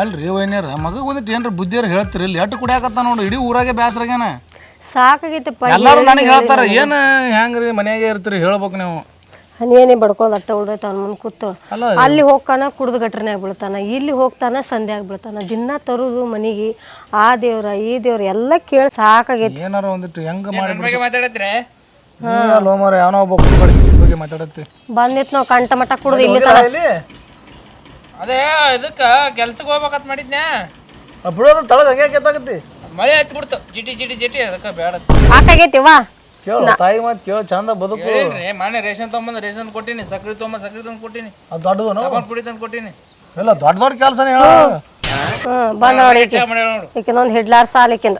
ಅಲ್ರಿ ವೈನ್ಯರ ಮಗ ಒಂದಿಟ್ಟು ಏನ್ರ ಬುದ್ಧಿಯರ್ ಹೇಳ್ತೀರಿ? ಇಲ್ಲಿ ಎಟ್ಟು ಕುಡಿಯಾಕತ್ತ ನೋಡು ಇಡೀ ಊರಾಗೆ ಬ್ಯಾಸ್ರಾಗ್ಯಾನ. ಸಾಕಾಗೈತಪ್ಪ ಎಲ್ಲಾರು ನನಗೆ ಹೇಳ್ತಾರ ಏನ ಹೆಂಗ್ರಿ ಮನ್ಯಾಗೆ ಇರ್ತೀರಿ ಹೇಳ್ಬೇಕು ನೀವು. ಹನಿಯನೇ ಬಡ್ಕೊಳ್ಳೋದು ಅಟ್ಟ ಉಳ್ದೈತೆ ಅವ್ನ ಮುಂದೆ ಕೂತು. ಅಲ್ಲ ಹೋಗ್ತಾನ ಕುಡ್ದು ಗಟ್ರನ್ಯಾಗ ಬೀಳ್ತಾನ ಇಲ್ಲಿ ಹೋಗ್ತಾನ ಸಂಧ್ಯಾಗ ಬೀಳ್ತಾನ ದಿನ ತರುದು ಮನೆಗೆ ಆ ದೇವ್ರ ಈ ದೇವ್ರ ಎಲ್ಲ ಕೇಳಿ ಸಾಕಾಗೈತಿ. ಏನಾರ ಒಂದಿಟ್ಟು ಹೆಂಗ ಮಾಡಿ ಬಗ್ಗೆ ಮಾತಾಡತ್ರೆ ಲೋ ಮರ ಯಾವನೋ ಒಬ್ಬ ಬಗ್ಗೆ ಮಾತಾಡತ್ತಿ. ಬಂದಿತ್ತು ನಾವು ಕಂಠ ಮಟ್ಟ ಕುಡ್ದು ಇಲ್ಲಿ? ಅದೇ ಇದಕ್ಕೆ ಕೆಲ್ಸಕ್ಕೆ ಹೋಗ್ಬೇಕಂತ ಮಾಡಿದ್ನ್ಯಾ? ಬಿಡೋದು ತಳಗ ಹಂಗೆ ಕೆತ್ತಾಗತ್ತಿ ಮಳೆ ಆಯ್ತು ಬಿಡ್ತು. ಜಿಟಿ ಜಿಟಿ ಜಿಟಿ ಅದಕ್ಕೆ ಬೇಡ ಸಾಕಾಗೈತಿ ವಾ. ಕೇಳು ತಾಯಿ ಮಾತು ಕೇಳು ಚಂದ ಬದುಕು. ಹೇಳಿನ್ರಿ ಮೊನ್ನೆ ರೇಷನ್ ತೊಗೊಂಬಂದು ರೇಷನ್ ಕೊಟ್ಟಿನಿ ಸಕ್ರೆ ತೊಗೊಂಬ ಸಕ್ರೆ ತಂದು ಕೊಟ್ಟಿನಿ. ಅದು ದೊಡ್ಡದು ಸಾಮಾನು ಪುಡಿ ತಂದು ಕೊಟ್ಟಿನಿ. ಇಲ್ಲ ದೊಡ್ಡ ದೊಡ್ಡ ಕೆಲಸನೇ ಹೇಳ. ಹ್ಮ್. ಬಂದ ನೋಡಿ ಚಾ ಮಾಡ್ಯಾಳ ನೋಡು. ಒಂದು ಹಿಡ್ಲಾರ್ ಸಾಲ ಈಕಿಂದ.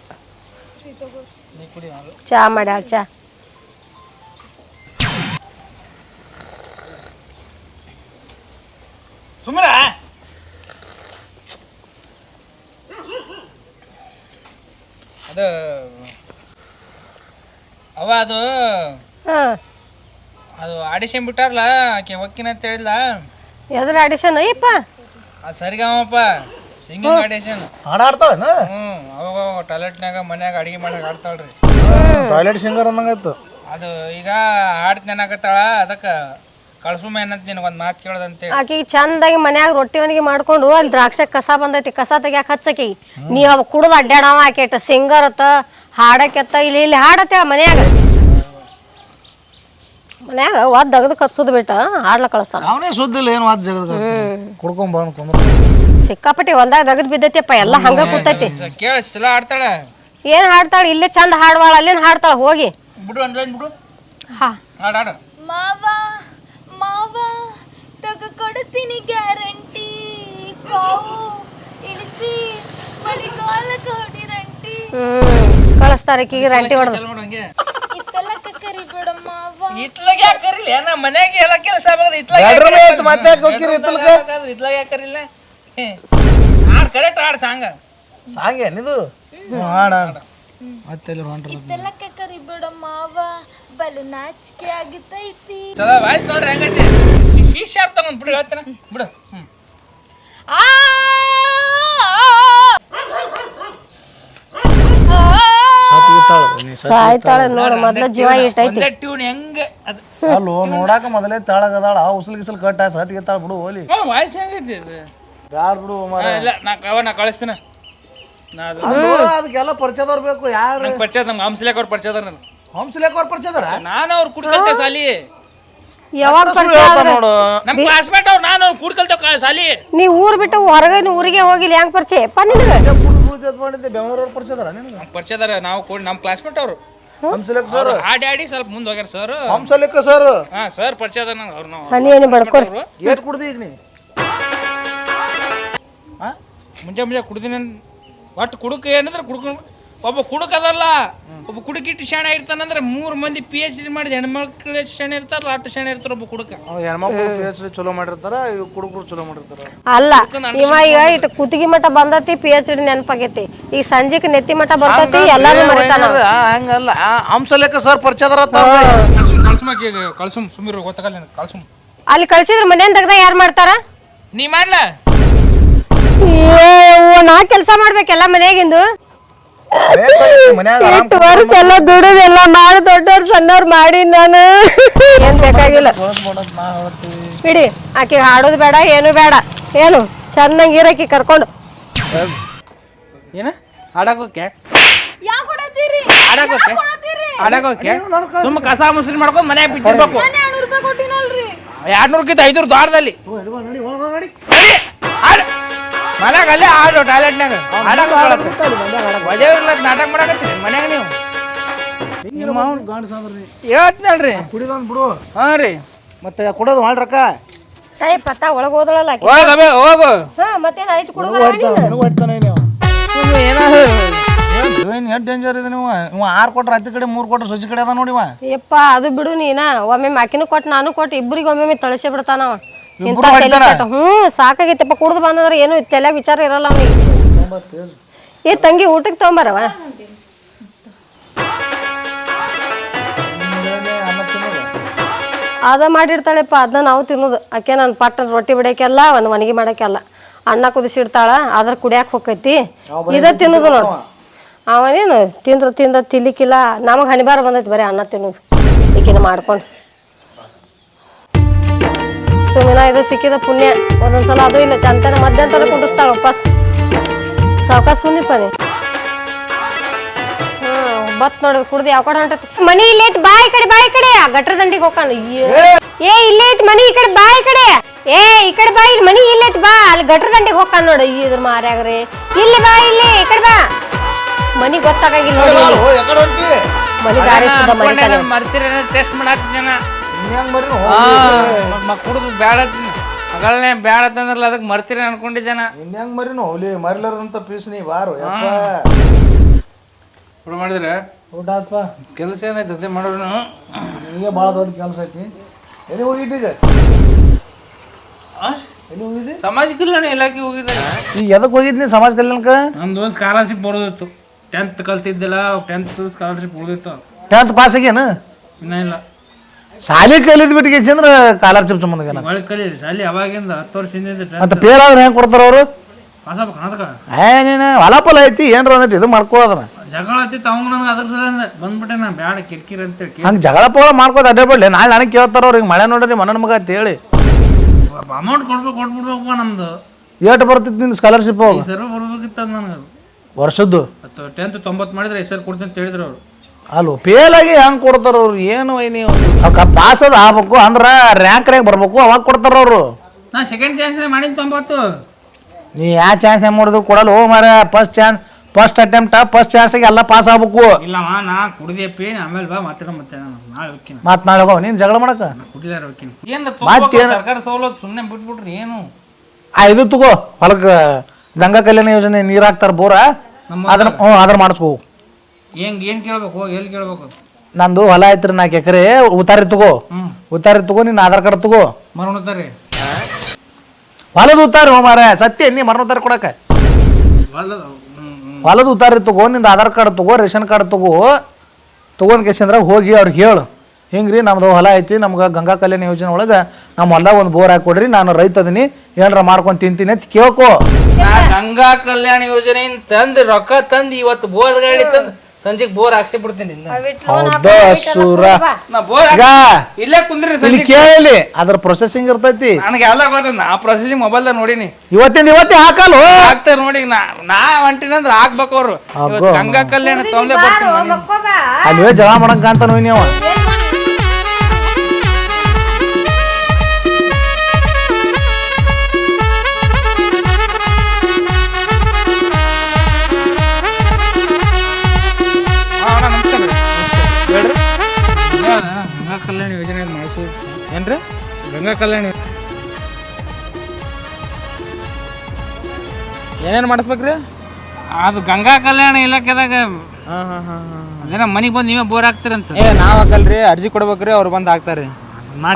ನೀ ಕುಡಿ ನಾನು ಚಾ ಮಾಡ್ಯಾಳ ಚಾ. ಸುಮ್ಮರ ಅದು ಅವ ಅದು ಅದು ಆಡಿಷನ್ ಬಿಟ್ಟಾರಲ್ಲ ಆಕೆ ಹೊಕ್ಕಿನ ಅಂತ ಹೇಳಿಲ್ಲ ಎದ್ರ ಆಡಿಷನ್ ಅಯ್ಯಪ್ಪ ಅದು ಸರಿಗಮ್ಮಪ್ಪ ಸಿಂಗಿಂಗ್ ಆಡಿಷನ್ ಹಾಡಾಡ್ತಾಳೇನ ಹ್ಞೂ ಅವಾಗ ಟಾಯ್ಲೆಟ್ನಾಗ ಮನ್ಯಾಗ ಅಡಿಗೆ ಮಾಡಕ್ಕೆ ಆಡ್ತಾಳ್ರಿ ಟಾಯ್ಲೆಟ್ ಸಿಂಗರ್ ಅಂದಂಗಾಯ್ತು ಅದು ಈಗ ನೆನಾಕತ್ತಾಳ ಅದಕ್ಕೆ ಕಳ್ಸುಮ ಏನಂತ ನಿನಗೆ ಒಂದು ಮಾತು ಕೇಳೋದಂತೆ. ಆಕಿಗೆ ಚಂದಾಗಿ ಮನ್ಯಾಗ ರೊಟ್ಟಿ ಒಣಗಿ ಮಾಡ್ಕೊಂಡು ಅಲ್ಲಿ ದ್ರಾಕ್ಷ ಕಸ ಬಂದೈತಿ ಕಸ ತೆಗ್ಯಾಕ ಹಚ್ಚಕಿ. ನೀವ್ ಅವ ಕುಡ್ದು ಅಡ್ಡಾಡವ ಆಕೆಟ ಸಿಂಗರ್ ಅತ್ತ ಹಾಡಕ್ಕೆತ್ತ ಇಲ್ಲಿ ಇಲ್ಲಿ ಹಾಡತ್ತೆ ಮನ್ಯಾಗ. ಮನ್ಯಾಗ ಒದ್ ದಗದು ಕತ್ಸುದ್ ಬಿಟ್ಟ ಹಾಡ್ಲ ಕಳಿಸ್ತಾನ. ಅವನೇ ಸುದ್ದಿಲ್ಲ ಏನು ಜಗದ ಕುಡ್ಕೊಂಡ್ ಬಂದ್ ಕುಂದ್ರ ಸಿಕ್ಕಾಪಟ್ಟಿ ಹೊಲ್ದಾಗ ದಗದ್ ಬಿದ್ದೈತಿಪ್ಪ ಎಲ್ಲ ಹಂಗ ಕೂತೈತಿ. ಕೇಳ ಚಲೋ ಆಡ್ತಾಳೆ ಏನ್ ಹಾಡ್ತಾಳ? ಇಲ್ಲೇ ಚಂದ ಹಾಡ್ವಾಳ ಅಲ್ಲೇನ್ ಹಾಡ್ತಾಳ? ಹೋಗಿ. ಬಿಡು. ಹಾ. ಹಾಡು ಹಾಡು. ಮಾವ ಮಾವ ತಗ ಕೊಡ್ತೀನಿ ಗ್ಯಾರಂಟಿ. ಕಾವು ಇಳಿಸಿ ಮಳೆಗಾಲಕ್ಕೆ ಹೊಡಿರಂಟಿ ಹ್ಮ್ ಕಳಿಸ್ತಾರ ಆಕಿಗೆ ರಂಟಿ ಹೊಡೆದು. ಚಲೋ ಮಾಡು ಹಂಗೆ ಇತ್ತಲಕ್ಕ ಕರಿ ಬಿಡ ಮಾವ. ಇತ್ಲಾಗ ಯಾಕೆ ಕರಿಲ್ಲ ನಾ ಮನ್ಯಾಗ ಎಲ್ಲ ಕೆಲಸ ಆಗೋದು ಇತ್ಲಾಗ ಎಡ್ರ ಐತ್ ಮತ್ತೆ ಯಾಕ್? ಇತ್ಲಾಗ? ಯಾಕೆ ಹಾಡು ಕರೆಕ್ಟ್ ಹಾಡು ಸಾಂಗ. ಸಾಂಗ್ ಏನಿದು? ಹಾಡ ಮತ್ತೆ ಎಲ್ಲಿ ಹೊಂಟ್ರ ಇತ್ತಲಕ್ಕ ಕರಿ ಬಿಡ ಮಾವ. ಬಲು ನಾಚಿಕೆ ಆಗುತ್ತೈತಿ ಚಲೋ ವಾಯ್ಸ್ ನೋಡ್ರಿ ಹೆಂಗೈತಿ. ಅರ್ಥ ಒಂದು ಬಿಡು ಹೇಳ್ತಾನ. ಬಿಡು ಹ್ಞೂ ಆ ಸತ್ತಿಗಿತ್ತಾಳ ಸಾಯ್ತಾಳ ನೋಡು ಮೊದ್ಲ ಜೀವ ಇಟ್ಟೈತಿ ಒಂದೇ ಟ್ಯೂನ್ ಹೆಂಗ ಅದು ಅಲ್ಲೋ ನೋಡಾಕ ಮೊದಲೇ ತಾಳಗದಾಳ ಆ ಉಸಲ್ ಗಿಸಲ್ ಕಟ್ಟ ಸತ್ತಿಗಿತ್ತಾಳ ಬಿಡು ಹೋಲಿ. ವಾಯ್ಸ್ ಹೆಂಗೈತಿ? ಬ್ಯಾಡ ಬಿಡು ಮರ ಇಲ್ಲ ನಾ ಅವ ನಾ ಕಳಿಸ್ತೀನಿ. ನಾ ಅದು ಅದಕ್ಕೆಲ್ಲ ಪರಿಚಯದವ್ರು ಬೇಕು ಯಾರು? ಪರಿಚಯ ನಮ್ಮ ಹಂಸಲೇಖ ಅವ್ರ ನಾನು ಹಂಸಲೇಖ ಅವ್ರ ಪರಿಚಯದಾರ ನಾನು ಅವ್ರು ಕುಡ್ಕಲ್ತೆ ಸಾಲಿ ಯಾವಾಗ ಪರಿಚಯ ಆದ್ರ? ನೋಡು. ನಮ್ಮ ಕ್ಲಾಸ್ಮೇಟ್ ಅವ್ರು ನಾನು ಅವ್ರು ಕುಡ್ಕಲ್ತೆ ಸಾಲಿ ನೀ ಊರ್ ಬಿಟ್ಟು ಹೊರಗೆ ಊರಿಗೆ ಹೋಗಿಲ್ಲ ಹೆಂಗ್ ಪರಿಚಯ? ಪ ನಿನಗ ಕುಡಿದು ಮಾಡಿದ್ದೆ ನಿನ್ಗೆ ನಮ್ಗೆ? ಪರಿಚಯ ಅದಾರ ನಾವು ಕೂಡ ನಮ್ಮ ಕ್ಲಾಸ್ಮೇಟ್ ಅವರು. ಹಂಸಲೇಖ ಸರ್. ಆ ಹಾಡಿ ಸ್ವಲ್ಪ ಮುಂದೆ ಹೋಗ್ಯಾರ ಸರ್. ಹಂಸಲೇಖ ಸರ್. ಹಾ ಸರ್ ಪರಿಚಯ ಅದ ನಂಗೆ ಅವ್ರು ನಾವು. ಹನಿ ಹನಿ ಬಡ್ಕೊರಿ ಅವ್ರು. ಏಟ್ ಕುಡ್ದಿ ಈಗ ನೀ? ಹಾಂ ಮುಂಜೆ ಮುಂಜೆ ಕುಡ್ದಿನ ಒಟ್ಟು ಕುಡುಕ ಏನಂದ್ರೆ ಕುಡ್ಕೊಂಡು ಒಬ್ಬ ಕುಡುಕದಲ್ಲ ಒಬ್ಬ ಕುಡುಕಿಟ್ಟು ಶಾಣೆ ಇರ್ತಾನಂದ್ರೆ ಮೂರ್ ಮಂದಿ ಪಿ ಎಚ್ ಡಿ ಮಾಡಿದ ಹೆಣ್ಮಕ್ಳು ಶಾಣೆ ಇರ್ತಾರಲ್ಲ ಅಷ್ಟು ಶಾಣೆ ಇರ್ತಾರ ಒಬ್ಬ ಕುಡುಕ. ಹೆಣ್ಮಕ್ಳು ಪಿ ಎಚ್ ಡಿ ಚಲೋ ಮಾಡಿರ್ತಾರ ಇವ್ ಕುಡುಕರು ಚಲೋ ಮಾಡಿರ್ತಾರ. ಅಲ್ಲ ಇವ ಈಗ ಇಟ್ಟು ಕುತ್ತಿಗೆ ಮಠ ಬಂದತಿ ಪಿ ಎಚ್ ಡಿ ನೆನಪಾಗೈತಿ. ಈಗ ಸಂಜೆಕ್ ನೆತ್ತಿ ಮಠ ಬರ್ತೈತಿ ಎಲ್ಲಾರು ಮರಿತಾನ. ಹಂಗಲ್ಲ ಲೆಕ್ಕ ಸರ್ ಪರಿಚಯದಾರ ಕಳ್ಸುಮ್ ಸುಮ್ಮಿರು ಗೊತ್ತಾಗಲ್ಲ ಕಳ್ಸುಮ್ ಅಲ್ಲಿ ಕಳ್ಸಿದ್ರ ಮನೇನ್ ತೆಗ್ದ ಯಾರು ಮಾಡ್ತಾರ? ನೀ ಮಾಡ್ಲಾ? ನಾ ಕೆಲಸ ಮಾಡ್ಬೇಕೆಲ್ಲ ಮನೆಯಾಗಿಂದು ಎಷ್ಟು ವರ್ಷ ಎಲ್ಲ ದುಡಿದೆಲ್ಲ ಮಾಡಿ ದೊಡ್ಡವ್ರ ಸಣ್ಣವ್ರು ಮಾಡಿ ನಾನು. ಏನ್ ಬೇಕಾಗಿಲ್ಲ. ಬಿಡಿ ಆಕೆ ಹಾಡೋದು ಬೇಡ ಏನು ಬೇಡ. ಏನು ಚೆನ್ನಾಗಿ ಇರಕಿ ಕರ್ಕೊಂಡು. ಏನ? ಆಡಾಕೋಕೆ ಆಡಾಕೋಕೆ ಆಡಾಕೋಕೆ ಸುಮ್ಮ ಕಸ ಮುಸ್ರಿ ಮಾಡ್ಕೊಂಡು ಮನೆ ಬಿದ್ದಿರ್ಬೇಕು. ನಾನು ಎರಡ್ನೂರು ರೂಪಾಯಿ ಕೊಟ್ಟಿನಲ್ರಿ. ಎರಡ್ನೂರಕ್ಕಿಂತ ಐದೂರು ದ್ವಾರದಲ್ಲಿ. ಮನ್ಯಾಗ ಅಲ್ಲೇ ಆಡು ಟಾಯ್ಲೆಟ್ನಾಗ ಆಡಾಕ ವಜೆ ಇರ್ಲಕ್ ನಾಟಕ ಮಾಡಕತ್ತೀರಿ ಮನ್ಯಾಗ ನೀವು. ಹೇಳ್ತೀನಲ್ರಿ ಕುಡಿದೊಂದ್ ಬಿಡು. ಹಾಂ ರೀ. ಮತ್ತೆ ಕುಡೋದು ಮಾಡ್ರಕ್ಕ ಏ ಪತ್ತ ಒಳಗ್ ಹೋದಳಲ್ಲ ಆಕಿ. ಹೋಗ ಹಾ ಮತ್ತೇನ್ ಐಟ್ ಹೊಡ್ತಾನೆ ನೀವು ಏನಾದ್ರು ಏನು ಎಷ್ಟು ಡೇಂಜರ್ ಇದೆ ನೀವು? ಇವ ಆರು ಕೊಟ್ರೆ ಹತ್ತಿ ಕಡೆ ಮೂರು ಕೊಟ್ರೆ ಸೊಸಿ ಕಡೆ ಅದ ನೋಡಿವ ಯಪ್ಪ ಅದು ಬಿಡು ನೀನ. ಒಮ್ಮೆ ಮಾಕಿನೂ ಕೊಟ್ಟು ನಾನು ಕೊಟ್ಟು ಇಬ್ಬರಿಗೆ ಒಮ್ಮೆ ತಳಸೆ ಬಿಡ್ತಾನವ. ಇಂಥ ತಲೆ? ಕೆಟ್ಟ ಹ್ಮ್ ಸಾಕಾಗೈತಪ್ಪ ಕುಡ್ದು ಬಂದಂದ್ರೆ ಏನು ತಲೆಯಾಗ ವಿಚಾರ ಇರಲ್ಲ ಅವನಿಗೆ. ಏ ತಂಗಿ ಊಟಕ್ಕೆ ತಗೊಂಬರವ? ಅದ ಮಾಡಿರ್ತಾಳೆಪ್ಪ ಅದನ್ನ ನಾವು ತಿನ್ನೋದು. ಆಕೆ ನಾನು ಪಟ್ಟ ರೊಟ್ಟಿ ಬಿಡೋಕ್ಕೆಲ್ಲ ಒಂದು ಮನೆಗೆ ಮಾಡೋಕ್ಕೆಲ್ಲ ಅನ್ನ ಕುದಿಸಿಡ್ತಾಳ ಅದ್ರ ಕುಡಿಯಾಕ ಹೋಗೈತಿ ಇದ ತಿನ್ನೋದು ನೋಡು. ಅವನೇನು ತಿಂದ್ರ ತಿಂದ ತಿಲಿಕಿಲ್ಲ. ನಮಗೆ ಹನಿಬಾರ ಬಂದೈತಿ ಬರೀ ಅನ್ನ ತಿನ್ನೋದು. ಈಕಿನ ಮಾಡ್ಕೊಂಡು. ಸುಮ್ಮನೆ ಇದು ಸಿಕ್ಕಿದ ಪುಣ್ಯ. ಒಂದೊಂದ್ಸಲ ಅದು ಇಲ್ಲ. ಚಂತನ ಮಧ್ಯಾಹ್ನ ಕುಂಡಿಸ್ತಾಳ ವಾಪಸ್. ಸಾವಕಾಶ ಸುನ್ನಿಪ್ಪ ನೀ. ಬತ್ ನೋಡ್ ಕುಡ್ದು ಯಾವ ಕಡೆ ಹೊಂಟ ಮನಿ ಇಲ್ಲೇ ಐತಿ ಬಾ ಈ ಕಡೆ ಬಾ ಈ ಕಡೆ. ಆ ಗಟ್ರ ದಂಡಿಗೆ ಹೋಗ್ಕೊಂಡು ಏ. ಇಲ್ಲೇ ಐತಿ ಮನಿ ಈ ಕಡೆ ಬಾ ಈ ಕಡೆ. ಏ ಈ ಕಡೆ ಬಾ ಇಲ್ಲಿ ಮನಿ ಇಲ್ಲೇ ಐತಿ ಬಾ. ಅಲ್ಲಿ ಗಟ್ರ ದಂಡಿಗೆ ಹೋಗ್ಕೊಂಡು ನೋಡು. ಇದ್ರ ಮಾರ್ಯಾಗ್ರಿ ಇಲ್ಲಿ ಬಾ ಇಲ್ಲಿ ಈ ಕಡೆ ಬಾ. ಮನಿ ಗೊತ್ತಾಗಿಲ್ಲ ನೋಡಿ. ಮನಿ ದಾರಿ ಸುದ ಮನಿ ತಾನೆ. ಮರ್ತೀರ ಟೆಸ್ಟ್ ಮಾಡಾಕ್ತಿನ ಹಿಂಗ್ಯಾಂಗ್ ಬರ್ರಿ ಕುಡಿದು ಬ್ಯಾಡ ಮಗಳನ್ನೇ ಬ್ಯಾಡ ಅಂತಂದ್ರಲ್ಲ ಅದಕ್ಕೆ ಮರ್ತೀರಿ ಅನ್ಕೊಂಡಿದ್ದೇನ? ಹಿಂಗ್ಯಾಂಗ್ ಮರಿನು ಹೋಲಿ ಮರಿಲಾರ್ದಂತ ಪೀಸ್ ನೀ ಬಾರು ಊಟ ಮಾಡಿದ್ರೆ? ಊಟ ಆತ್ಪ. ಕೆಲಸ ಏನಾಯ್ತು? ಅದೇ ಮಾಡೋಣ ನಿಮಗೆ ಭಾಳ ದೊಡ್ಡ ಕೆಲಸ ಐತಿ. ಎಲ್ಲಿ ಹೋಗಿದ್ದೀಗ ಎಲ್ಲಿ ಹೋಗಿದ್ದಿ? ಸಮಾಜ ಕಲ್ಯಾಣ ಇಲಾಖೆ ಹೋಗಿದ್ದೆ ಈಗ ಎದಕ್ಕೆ ಹೋಗಿದ್ನಿ ಸಮಾಜ ಕಲ್ಯಾಣಕ್ಕೆ? ನಮ್ದು ಸ್ಕಾಲರ್ಶಿಪ್ ಬರೋದಿತ್ತು. ಟೆಂತ್ ಕಲ್ತಿದ್ದಿಲ್ಲ ಟೆಂತ್ ಸ್ಕಾಲರ್ಶಿಪ್ ಉಳಿದಿತ್ತು. ಟೆಂತ್ ಪಾಸ್ ಆಗ್ಯಾನ ಇನ್ನ ಇಲ್ಲ. ಶಾಲೆ ಕಲಿದ್ ಬಿಟ್ಟಿಗೆ ಚಂದ್ರ ಕಾಲರ್ಶಿಪ್ ಸಂಬಂಧ ಏನ ಒಳಗೆ ಕಲೀರಿ ಶಾಲಿ ಅವಾಗಿಂದ ಹತ್ತು ವರ್ಷ ಹಿಂದಿಂದ ಟೆಂತ್ ಮತ್ತೆ ಪೇರ್ ಆದ್ರೆ ಹೆಂಗೆ ಕೊಡ್ತಾರ ಅವರು? ಆಗ್ಬೇಕು ಅದಕ್ಕೆ ಏ ನೀನು ಹೊಲ ಪಲ ಐತಿ ಏನ್ರ ಒಂದಿಟ್ಟು ಇದು ಮಾಡ್ಕೋ ಅದನ್ನ. ಜಗಳ ಆತಿತ್ತು ಅವ್ನು ನನಗೆ ಅದ್ರ ಸಲ ಬಂದ್ಬಿಟ್ಟೆ ನಾ ಬ್ಯಾಡ ಕಿರಿಕಿರಿ ಅಂತ ಕೇಳಿ ಹಂಗೆ ಜಗಳ ಪಗಳ ಮಾಡ್ಕೋತ ಅಡ್ಡೇ ಬಿಡ್ಲಿ ನಾಳೆ ನನಗೆ ಕೇಳ್ತಾರ ಅವ್ರಿಗೆ ಮಳೆ ನೋಡ್ರಿ ಮನನ ಮಗ ಅಂತ ಹೇಳಿ. ಅಮೌಂಟ್ ಕೊಡ್ಬೇಕು ಕೊಟ್ಬಿಡ್ಬೇಕಪ್ಪ ನಮ್ದು. ಏಟ್ ಬರ್ತಿತ್ತು ನಿಂದು ಸ್ಕಾಲರ್ಶಿಪ್ ಹೋಗಿ ಸರ್ವ ಬರ್ಬೇಕಿತ್ತು ನನಗೆ. ವರ್ಷದ್ದು? ಟೆಂತ್ ತೊಂಬತ್ತು ಮಾಡಿದ್ರೆ ಹೆಸರು ಕೊಡ್ತೀನಿ ಅಂತ ಹೇಳಿದ್ರು ಅವರು. ಅಲ್ವ ಪೇಲಾಗಿ ಹೆಂಗೆ ಕೊಡ್ತಾರ ಅವ್ರು? ಏನು ನೀವು? ಅವ್ಕೆ ಪಾಸ್ ಅದು ಆಗ್ಬೇಕು ಅಂದ್ರೆ ರ್ಯಾಂಕ್ ರ್ಯಾಂಕ್ ಬರ್ಬೇಕು ಅವಾಗ ಕೊಡ್ತಾರ ಅವರು. ನಾ ಸೆಕೆಂಡ್ ಚಾನ್ಸ್ ಮಾಡಿನ ತೊಂಬತ್ತು. ನೀ ಯಾವ ಚಾನ್ಸ್ ಹೆಂಗೆ ಮಾಡಿದ್ರು ಕೊಡಲ್ಲ ಓ ಮಾರ first chance first attempt first ಚಾನ್ಸಿಗೆ ಎಲ್ಲ ಪಾಸ್ ಆಗ್ಬೇಕು. ಇಲ್ಲಮ್ಮ ನಾ ಕುಡಿದೇಪಿ ಆಮೇಲೆ ಬಾ ಮಾತಾಡ ಮತ್ತೆ ನಾನು. ನಾಳೆ ಹೋಗ್ತೀನಿ. ಮಾತು ನಾಳೆ ಹೋಗೋ ನೀನು ಜಗಳ ಮಾಡಕ? ಕುಡಿದಾರ ಹೋಗ್ತೀನಿ. ಏನು ಮತ್ತೇನು? ಸರ್ಕಾರ ಸವಲತ್ತು? ಸುಮ್ಮನೆ ಬಿಟ್ಬಿಟ್ರಿ ಏನು? ಆ ಇದು ತಗೋ ಹೊಲಕ್ಕೆ ಗಂಗಾ ಕಲ್ಯಾಣ ಯೋಜನೆ ನೀರು ಹಾಕ್ತಾರ ಬೋರ? ಅದನ್ನ ಹ್ಞೂ ಅದನ್ನ ಮಾಡಿಸ್ಕೋ. ಹೆಂಗ್ ಏನ್ ಕೇಳ್ಬೇಕು? ಎಲ್ಲಿ ಕೇಳ್ಬೇಕು? ನಂದು ಹೊಲ ಐತ್ರಿ ನಾಲ್ಕು ಎಕರೆ. ಉತ್ತಾರಿ ತಗೋ. ಉತ್ತಾರಿ ತಗೋ ನಿನ್ನ ಆಧಾರ್ ಕಾರ್ಡ್ ತಗೋ. ಮರಣ ಹೊಲದ ಉತ್ತಾರಿ ಹೋ ಮಾರ ಸತ್ಯ ನೀ ಮರಣ ಉತ್ತಾರಿ ಕೊಡಕ? ಹೊಲದ ಉತ್ತಾರಿ ತಗೋ ನಿಂದ ಆಧಾರ್ ಕಾರ್ಡ್ ತಗೋ ರೇಷನ್ ಕಾರ್ಡ್ ತಗೋ. ತಗೊಂಡ್ ಕೇಸಂದ್ರ ಹೋಗಿ ಅವ್ರಿಗೆ ಹೇಳು. ಹಿಂಗ್ರಿ ನಮ್ದು ಹೊಲ ಐತಿ ನಮ್ಗೆ ಗಂಗಾ ಕಲ್ಯಾಣ ಯೋಜನೆ ಒಳಗೆ ನಮ್ಮ ಹೊಲ ಒಂದು ಬೋರ್ ಹಾಕೊಡ್ರಿ ನಾನು ರೈತ ಅದೀನಿ. ಏನಾರ ಮಾಡ್ಕೊಂಡು ತಿಂತೀನಿ ಅಂತ ಕೇಳ್ಕೋ. ನಾ ಗಂಗಾ ಕಲ್ಯಾಣ ಯೋಜನೆಯಿಂದ ತಂದು ರೊಕ್ಕ ತಂದು ಇವತ್ತು ಬೋರ್ ಗಾಡಿ ತಂದು ಸಂಜೆಗೆ ಬೋರ್ ಹಾಕ್ಸಿ ಬಿಡ್ತೀನಿ ಇಲ್ಲ ಹೌದ ಸೂರ? ನಾ ಬೋರ್ ಈಗ ಇಲ್ಲೇ ಕುಂದ್ರಿ ಇಲ್ಲಿ ಸಂಜೆ ಕೇಳಿ ಅದ್ರ ಪ್ರೊಸೆಸಿಂಗ್ ಇರ್ತೈತಿ. ನನಗೆ ಎಲ್ಲ ಗೊತ್ತ ನಾ ಪ್ರೊಸೆಸಿಂಗ್ ಮೊಬೈಲ್ದಾಗ ನೋಡಿನಿ. ಇವತ್ತಿಂದ ಇವತ್ತೇ ಹಾಕಲ್ಲ? ಹಾಕ್ತಾರೆ ನೋಡಿ ನಾ ನಾ ಹೊಂಟಿನಂದ್ರ ಹಾಕ್ಬೇಕು ಅವ್ರು. ಇವತ್ತು ಗಂಗಾ ಕಲ್ಯಾಣ ತೊಂದ್ರೆ ಬರ್ತೀನಿ ಮನೆಗೆ. ಬಾ. ಅಲ್ವೇ ಜಗಳ ನೋಯ್ ನೀವು ಗಂಗಾ ಕಲ್ಯಾಣ? ಏನೇನು ಮಾಡಿಸ್ಬೇಕ್ರಿ? ಅದು ಗಂಗಾ ಕಲ್ಯಾಣ ಇಲಾಖೆದಾಗ ಹಾಂ ಹಾಂ ಹಾಂ ಹಾಂ ಅದೇನ ಮನೆಗೆ ಬಂದು ನೀವೇ ಬೋರ್ ಹಾಕ್ತೀರಂತ. ಏ ನಾವ್ ಹಾಕಲ್ರಿ ಅರ್ಜಿ ಕೊಡ್ಬೇಕ್ರಿ ಅವ್ರು ಬಂದು ಹಾಕ್ತಾರ್ರಿ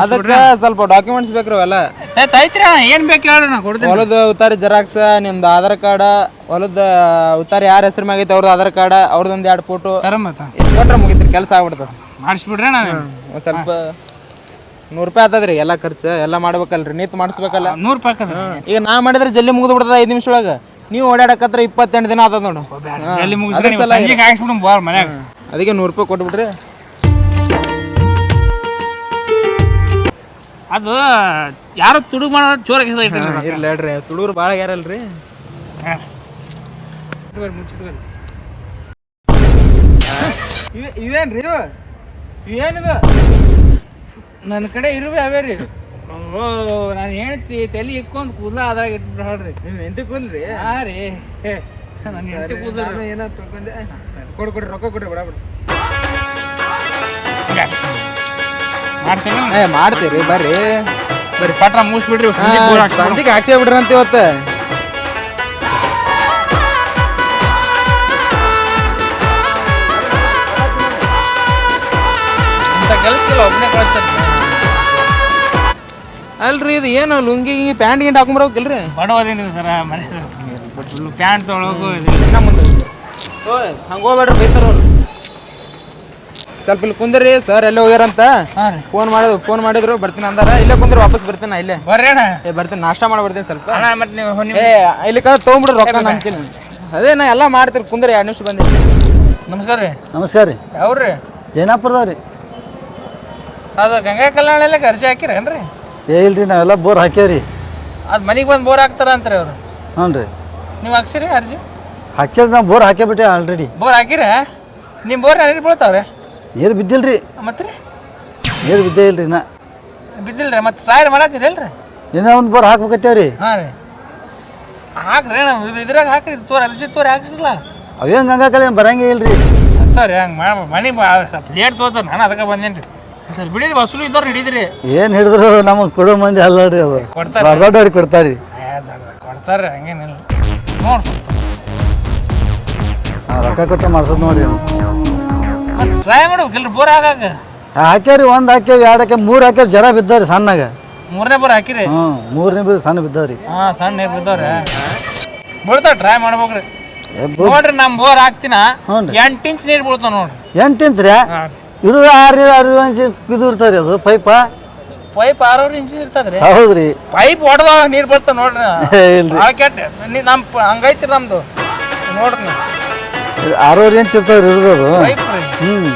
ಅದಕ್ಕೆ ಸ್ವಲ್ಪ ಡಾಕ್ಯುಮೆಂಟ್ಸ್ ಬೇಕ್ರಿ ಅವೆಲ್ಲ. ಐತ್ರಿ ಏನು ಬೇಕು ಹೇಳ್ರಿ ನಾ ಕೊಡ್ತೀನಿ. ಹೊಲದ ಉತ್ತಾರಿ ಜೆರಾಕ್ಸ್ ನಿಮ್ದು ಆಧಾರ್ ಕಾರ್ಡ್ ಹೊಲದ ಉತ್ತಾರಿ ಯಾರ ಹೆಸರು ಮ್ಯಾಗೈತೆ ಅವ್ರದ್ದು ಆಧಾರ್ ಕಾರ್ಡ್ ಅವ್ರದ್ದೊಂದು ಎರಡು ಫೋಟೋ ಕೊಟ್ರೆ ಮುಗಿತ್ರಿ ಕೆಲಸ ಆಗ್ಬಿಡ್ತದೆ. ಮಾಡಿಸ್ಬಿಡ್ರಿ ನಾನು ಸ್ವಲ್ಪ ನೂರು ರೂಪಾಯಿ ಆತದ್ರಿ ಎಲ್ಲ ಖರ್ಚು ಎಲ್ಲ ಮಾಡ್ಬೇಕಲ್ರಿ ನೀತ್ ಮಾಡಿಸ್ಬೇಕಲ್ಲ. ನೂರು ರೂಪಾಯಿ ಈಗ ನಾ ಮಾಡಿದ್ರೆ ಜಲ್ದಿ ಮುಗಿದು ಬಿಡ್ತದ ಐದು ನಿಮಿಷ ಒಳಗೆ ನೀವು ಓಡಾಡಕತ್ರ ಇಪ್ಪತ್ತೆಂಟು ದಿನ ಆತದ ನೋಡು. ಜಲ್ದಿ ಮುಗಿಸ್ರಿ ನೀವು. ಸಂಜೆಗೆ ಹಾಕ್ಸ್ಬಿಡು ಬೋರ್ ಮನ್ಯಾಗ. ಅದಕ್ಕೆ ನೂರು ರೂಪಾಯಿ ಕೊಟ್ಬಿಟ್ರಿ. ಅದು ಯಾರು ತುಡು ಮಾಡೋ ಚೋರ ಇರ್ಲಿ ಹೇಳ್ರಿ ತುಡುಗ್ರು ಭಾಳ ಯಾರಲ್ರಿ? ಇವೇನ್ರಿ ಇವು? ಇವೇನಿದು? ನನ್ನ ಕಡೆ ಇರುವೆ ಅವೇ ರೀ ಓ ನಾನು ಹೇಳ್ತಿ ತಲೆ ಇಕ್ಕೊಂದು ಕೂದಲ ಅದ್ರಾಗ ಇಟ್ಬಿಟ್ಟು ಹೇಳ್ರಿ. ನಿಮ್ಮ ಎಂತ ಕೂದ್ರಿ ಹಾ ರೀ. ನನ್ನ ಹೆಂಡತಿ ಕೂದಲ ಏನೋ ತಿಳ್ಕೊಂಡೆ? ಕೊಡು ಕೊಡ್ರಿ ರೊಕ್ಕ ಕೊಡ್ರಿ ಬಿಡ ಬಿಡ. ಮಾಡ್ತೀನಿ? ಏ ಮಾಡ್ತೀರಿ ಬರ್ರಿ. ಬರ್ರಿ ಪಟ್ರ ಮುಗಿಸ್ಬಿಡ್ರಿ. ಸಂಜೆಗೆ ಹಾಕ್ಸೇ ಬಿಡ್ರಿ ಅಂತ ಇವತ್ತು ಕೆಲಸಕ್ಕೆಲ್ಲ ಒಬ್ಬನೇ ಕಳಿಸ್ತಾರೆ. ಅಲ್ರಿ ಇದು ಏನು ಲುಂಗಿ ಗಿಂಗಿ ಪ್ಯಾಂಟ್ ಗಿಂಟ್ ಹಾಕೊಂಬರ್ಬೇಕಿಲ್ರಿ ಬಡವದೇನಿಲ್ಲ ಸರ ಮನೆ ಪ್ಯಾಂಟ್ ತೊಳಗು ಇನ್ನ ಮುಂದೆ. ಹಂಗೆ ಹೋಗ್ಬೇಡ್ರಿ ಬೈತಾರ ಅವ್ರು. ಸ್ವಲ್ಪ ಇಲ್ಲಿ ಕುಂದ್ರಿ ಸರ್ ಎಲ್ಲೇ ಹೋಗ್ಯಾರಂತ? ಹಾ ಫೋನ್ ಮಾಡಿದ್ರು ಫೋನ್ ಮಾಡಿದ್ರು ಬರ್ತೀನಿ ಅಂದಾರ. ಇಲ್ಲೇ ಕುಂದ್ರಿ ವಾಪಸ್ ಬರ್ತೀನಿ ನಾ ಇಲ್ಲೇ. ಬರ್ರಿ ಏ ಬರ್ತೀನಿ ನಾಷ್ಟ ಮಾಡಿ ಬರ್ತೀನಿ ಸ್ವಲ್ಪ. ಅಣ್ಣ ಮತ್ತೆ ನೀವು ಏ ಇಲ್ಲಿ ಕದ ತೊಗೊಂಬಿಡ್ರಿ ರೊಕ್ಕ ನಂಬ್ತೀನಿ. ಅದೇ ನಾ ಎಲ್ಲ ಮಾಡ್ತೀರಿ ಕುಂದ್ರಿ ಎರಡು ನಿಮಿಷ ಬಂದಿ ನಮಸ್ಕಾರ ರೀ. ನಮಸ್ಕಾರ ರೀ. ಯಾವ್ರಿ ಜೈನಾಪುರದವ್ರಿ ರೀ. ಅದು ಗಂಗಾ ಕಲ್ಯಾಣ ಎಲ್ಲ ಖರ್ಚು ಹಾಕಿರೇನ್ರಿ? ಏ ಇಲ್ರಿ ನಾವೆಲ್ಲ ಬೋರ್ ಹಾಕ್ಯಾವ್ರಿ. ಅದು ಮನೆಗೆ ಬಂದು ಬೋರ್ ಹಾಕ್ತಾರ ಅಂತಾರೆ ಅವರು. ಹ್ಞೂ ರೀ ನೀವು ಹಾಕ್ಸಿರಿ ಅರ್ಜಿ? ಹಾಕ್ಯಾರ ನಾವು ಬೋರ್ ಹಾಕ್ಯಾಬಿಟ್ಟೆ ಆಲ್ರೆಡಿ ಬೋರ್ ಹಾಕಿರ? ನಿಮ್ಮ ಬೋರ್ ನೀರು ಬೀಳ್ತಾವ್ರೆ? ನೀರು ಬಿದ್ದಿಲ್ರಿ. ಮತ್ತೆ ರೀ ನೀರು ಬಿದ್ದೇ ಇಲ್ರಿ ನಾ ಬಿದ್ದಿಲ್ಲ ರೀ ಮತ್ತೆ ಮಾಡತ್ತೀರಿ ಅಲ್ರಿ ಏನೋ ಒಂದು ಬೋರ್ ಹಾಕ್ಬೇಕತ್ತೇವ್ರಿ. ಹಾಂ ರೀ. ಹಾಕ್ರಿ ನಾವು ಇದು ಇದ್ರಾಗ ಹಾಕ್ರಿ ಇದು ತೋರಿ ಅರ್ಜಿ ತೋರಿ ಹಾಕ್ಸಿಲ್ಲ ಅವೇನು ಹಂಗಾಕಲ್ಲ ಏನು ಬರಂಗೇ ಇಲ್ರಿ. ಅಂತಾರೆ ಹಂಗೆ ಮಾ ಮನೆ ಸ್ವಲ್ಪ ಲೇಟ್ ತೋತಾರ ನಾನು ಅದಕ್ಕೆ ಬಂದೇನಿ ರೀ ಸರ್ ಬಿಡಿರಿ ವಸೂಲಿ ಇದ್ದವ್ರು ಹಿಡಿದ್ರಿ. ಏನು ಹಿಡಿದ್ರು ನಮ್ಗೆ ಕೊಡೋ ಮಂದಿ ಅಲ್ಲ ರೀ ಅದು ಕೊಡ್ತಾರೆ. ದೊಡ್ಡವ್ರಿಗೆ ಕೊಡ್ತಾರಿ. ಕೊಡ್ತಾರೆ ಹಂಗೇನಿಲ್ಲ ನೋಡಿ ಆ, ರೊಕ್ಕ ಕೊಟ್ಟು ಮಾಡ್ಸೋದು ನೋಡಿ ಮತ್ತೆ ಟ್ರೈ ಮಾಡ್ಬೇಕಲ್ರಿ ಬೋರ್ ಆಗಾಗ. ಹಾಕ್ಯಾರಿ ಒಂದು ಹಾಕ್ಯಾವ ಎರಡು ಹಾಕ್ಯಾವ ಮೂರು ಹಾಕ್ಯಾವ ಜರ ಬಿದ್ದಾರಿ ಸಣ್ಣಗ. ಮೂರನೇ ಬೋರ್ ಹಾಕಿರಿ. ಹ್ಞೂ ಮೂರನೇ ಬೀ ಸಣ್ಣ ಬಿದ್ದಾವ್ರಿ. ಹಾ ಸಣ್ಣ ಬಿದ್ದವ್ರೆ. ಬೀಳ್ತಾವ ಟ್ರೈ ಮಾಡ್ಬೇಕ್ರಿ. ನೋಡ್ರಿ ನಮ್ ಬೋರ್ ಹಾಕ್ತಿನ. ಹ್ಞೂ ರೀ ಎಂಟು ಇಂಚ್ ನೀರು ಬೀಳ್ತಾವ ನೋಡ್ರಿ. ಎಂಟು ಇಂಚ್ರಿ ಹಾಂ ಇದು ಆರು ಆರು ಇಂಚ್ ಇದು ಇರ್ತಾವ್ರಿ ಅದು ಪೈಪ ಪೈಪ್ ಆರೂವರೆ ಇಂಚ್ ಇರ್ತದ್ರಿ. ಹೌದ್ರಿ. ಪೈಪ್ ಹೊಡೆದ ನೀರು ಬರ್ತಾವ ನೋಡ್ರಿ ಏ, ಇಲ್ರಿ. ಭಾಳ ಕೆಟ್ಟ ನೀ- ನಮ್ಮ ಪ- ಹಂಗೈತಿ ನಮ್ದು. ನೋಡ್ರಿ ಆರೂರು ಇಂಚ್ ಇರ್ತಾವ್ರಿ ಇರೋದು ಪೈಪ್ ರೀ. ಹ್ಞೂ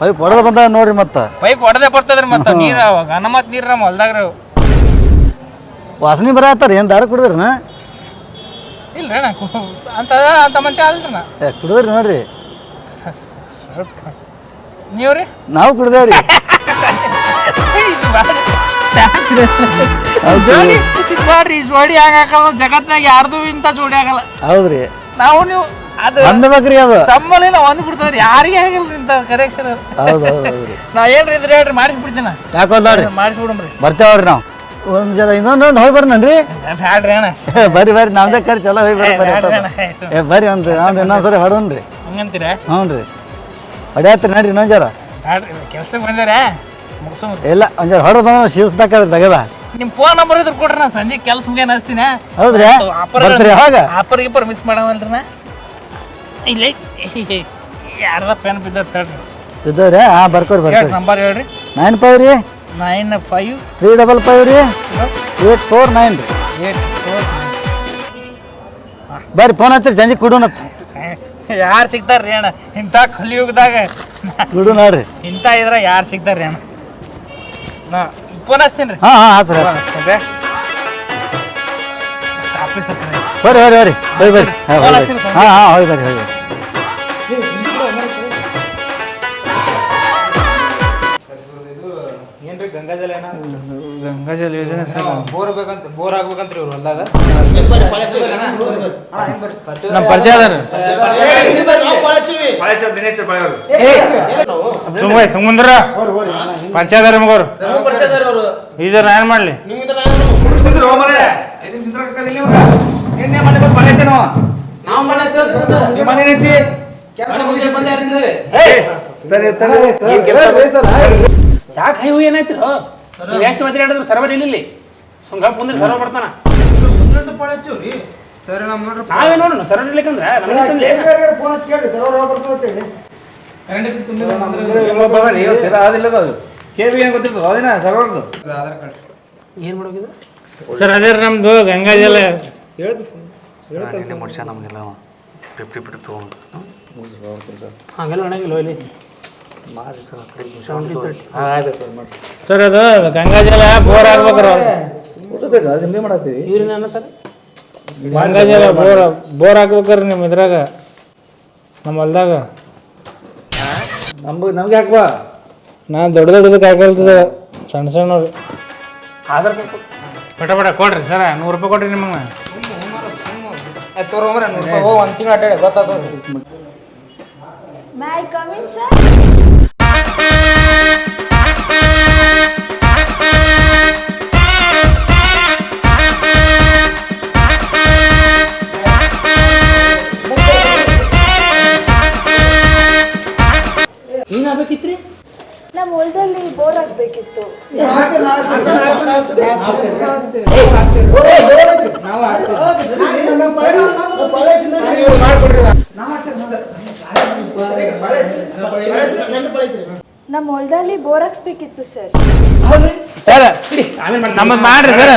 ಪೈಪ್ ಹೊಡೆದ ಬಂದ ನೋಡ್ರಿ ಮತ್ತೆ. ಪೈಪ್ ಹೊಡೆದೇ ಬರ್ತದ್ರಿ ಮತ್ತೆ ನೀರು ಅವಾಗ ಅನ್ನ ಮತ್ತೆ ನೀರು ನಮ್ಮ ಹೊಲ್ದಾಗ ರೀ. ವಾಸನೆ ಬರತ್ತಾರ ಏನು ದಾರ ಕುಡಿದ್ರನ? ಇಲ್ರಿ ಅಣ್ಣ ಕು- ಅಂತ ಅಂತ ಮನುಷ್ಯ ಅಲ್ರಿ ನಾ. ಏ ಕುಡಿದ್ರಿ ನೋಡ್ರಿ. ನೀವು ರೀ? ನಾವು ಕುಡ್ದೇವ್ರಿ ಜೋಡಿ ನೋಡ್ರಿ ಈ ಜೋಡಿ ಹಂಗಾಕಲ್ಲ ಜಗತ್ನಾಗ ಯಾರ್ದು ಇಂಥ ಜೋಡಿ ಆಗಲ್ಲ. ಹೌದ್ರಿ. ನಾವು ನೀವು ಅದು ಅಂದ್ಬೇಕ್ರಿ ಅದು. ಸಂಬಳಿನ ಒಂದ್ ಬಿಡ್ತಾವ್ರಿ ಯಾರಿಗೆ ಆಗಿಲ್ಲ ಇಂಥ ಕರೆಕ್ಷನ್ ಹೌದು ಹೌದು ಹೌದ್ರಿ ನಾ ಏನ್ರಿ ಇದ್ರೆ ಹೇಳ್ರಿ ಮಾಡಿಸ್ಬಿಡ್ತೀನಿ ನೋಡ್ರಿ? ಮಾಡಿಸ್ಬಿಡಮ್ರಿ ಬರ್ತೇವ್ರಿ ನಾವು. ಒಂದು ಜರ ಇನ್ನೊಂದು ಒಂದು ಹೋಗಿ ಬರ್ನನ್ರಿ ಬ್ಯಾಡ್ರಿ ಅಣ್ಣ. ಬರ್ರಿ ಬರ್ರಿ ನಮ್ದೇ ಖರ್ಚು ಎಲ್ಲ ಹೋಗಿ ಬರ್ರಿ ಬರ್ರಿ ಬ್ಯಾಡ್ರಿ ಏ ಬರ್ರಿ ಒಂದು ಇನ್ನೊಂದ್ಸರಿ ಹೊಡೋನ್ರಿ ಹಂಗಂತೀರ? ಹ್ಞೂ ರೀ ಹೊಡ್ಯಾತ್ರಿ ನಡ್ರಿ ಇನ್ನೊಂದು ಜರ. ಕೆಲ್ಸಕ್ಕೆ ಬಂದಿರ ಇಲ್ಲ ಒಂದು ಜರ ಹೊಡೆದ ಶಿಸ್ತಾಕದ ತಗದ ನಿಮ್ ಫೋನ್ ನಂಬರ್ ಇದ್ರೆ ಕೊಡ್ರಿ ನಾ ಸಂಜೆ ಕೆಲ್ಸ ಮುಗಿಯನ್ ಹಚ್ತೀನಿ ಹೌದ್ರಿ? ಬರ್ತೀರಿ ಯಾವಾಗ? ಆಪರ್ ಗೀಪರ್ ಮಿಸ್ ಮಾಡವಲ್ರಿ ನಾ? ಇಲ್ಲ ಯಾರ್ದ ಪೆನ್ ಬಿದ್ದ ತಡ್ರಿ. ಇದ್ದವ್ರಿ? ಹಾಂ ಬರ್ಕೋರಿ ಹೇಳ್ರಿ ಬರ್ತೀರಿ ನಂಬರ್ ಹೇಳ್ರಿ. ನೈನ್ ಫೈವ್ ರೀ? Nine five three double five ರೀ? ಏಟ್ ಫೋರ್ ನೈನ್ ರೀ. ಏಟ್ ಫೋರ್ ಬರ್ರಿ ಫೋನ್ ಹಚ್ಚಿರಿ ಸಂಜೆ ಕುಡೋಣತ್. ಯಾರು ಸಿಗ್ತಾರ್ರಿ ಅಣ್ಣ? ಇಂಥ ಕಲಿಯುಗದಾಗ. ಬಿಡು ನೋಡ್ರಿ. ಇಂಥ ಇದ್ರ ಯಾರು ಸಿಗ್ತಾರ್ರಿ ಅಣ್ಣ? ನಾ ಫೋನ್ ಹಚ್ತೀನಿ ರೀ. ಹಾಂ ಆಫೀಸ್ ಹತ್ರ ಬರ್ರಿ ಬರ್ರಿ ಬರ್ರಿ. ಹೋಗಿ ಬರ್ರಿ. ಹಾಂ ಹೋಗಿ ಬರ್ರಿ. ಹಾಂ ಹಾಂ ಹೋಗಿ ಬರ್ರಿ ಹೋಗಿ ಬರ್ರಿ. ಗಂಗಾಜಲ ಗಂಗಾಜಲ್ ಯೋಜನೆ ಸರ್. ಬೋರ್ ಬೇಕಂತ ಬೋರ್ ಆಗ್ಬೇಕಂತ ಇವ್ರು ಹೊಲ್ದಾಗ. ನಮ್ಮ ಪರಿಚಯ ಅದಾರ. ಸುಮ್ಮ ಸುಮ್ಮಂದ್ರ ಪರಿಚಯ ಅದಾರ ಮಗವ್ರು ಇದರ ಏನ್ ಮಾಡ್ಲಿ? ಯಾಕೆ ಹೈವು ಏನಾಯ್ತಿರ ನೀವು ಎಷ್ಟು ಹೇಳಿದ್ರು ಸರ್ವರ್ ಇಲ್ಲಿ. ಸುಂಗ ಮುಂದೆ ಸರ್ವ ಬರ್ತಾನ. ಸರ್ ನಮ್ ನೋಡ್ರಿ ನಾವೇ ನೋಡೋಣ ಸರ್ವರ್ ಇರ್ಲಿಕ್ಕಂದ್ರೆ ನಮಗೆ ತಂದೆ ಏನು ಮಾಡೋಕಿದ್ರು ಸರ್ ಅದೇ ನಮ್ದು ಗಂಗಾಜಲ ಹಾಗೆಲ್ಲ ನಡೆಯಂಗಿಲ್ಲ ಇಲ್ಲಿ? ಸರ್ ಅದು ಗಂಗಾಜಲ ಬೋರ್ ಆಗ್ಬೇಕ್ರ. ಅನ್ನತಾರೆ ಗಂಗಾಜಲ ಬೋರ್ ಬೋರ್ ಹಾಕ್ಬೇಕ್ರಿ ನಿಮ್ಮ ಇದ್ರಾಗ ನಮ್ಮ ಹೊಲ್ದಾಗ. ನಮ್ಗೆ ನಮ್ಗೆ ಹಾಕ್ಬಾ ನಾ ದೊಡ್ಡ ದೊಡ್ಡದಕ್ಕೆ ಹಾಕಲ್ತದ ಸಣ್ಣ ಸಣ್ಣವ್ರು. ಪಟ ಪಟ ಕೊಡ್ರಿ ಸರ ನೂರು ರೂಪಾಯಿ ಕೊಡ್ರಿ ನಿಮಗೆ. ತೋರ್ಕೊಂಬ್ರೆ ನೂರು ರೂಪಾಯಿ. ಹೋಗಿ ಒಂದು ತಿಂಗಳು ಅಡ್ಡಾಡಿ ಗೊತ್ತಾಗ್ತದೆ ಮೈ ಕಮಿಂಗ್ ಸರ್ ಏನಾಗಬೇಕಿತ್ರಿ? ನಮ್ಮ ಹೊಲದಲ್ಲಿ ಬೋರ್ ಹಾಕ್ಬೇಕಿತ್ತು ನಮ್ಮ ಹೊಲದಲ್ಲಿ ಬೋರ್ ಹಾಕ್ಸ್ಬೇಕಿತ್ತು ಸರ್. ಸರ್. ನಮ್ಮದು ಮಾಡ್ರಿ ಸರ್.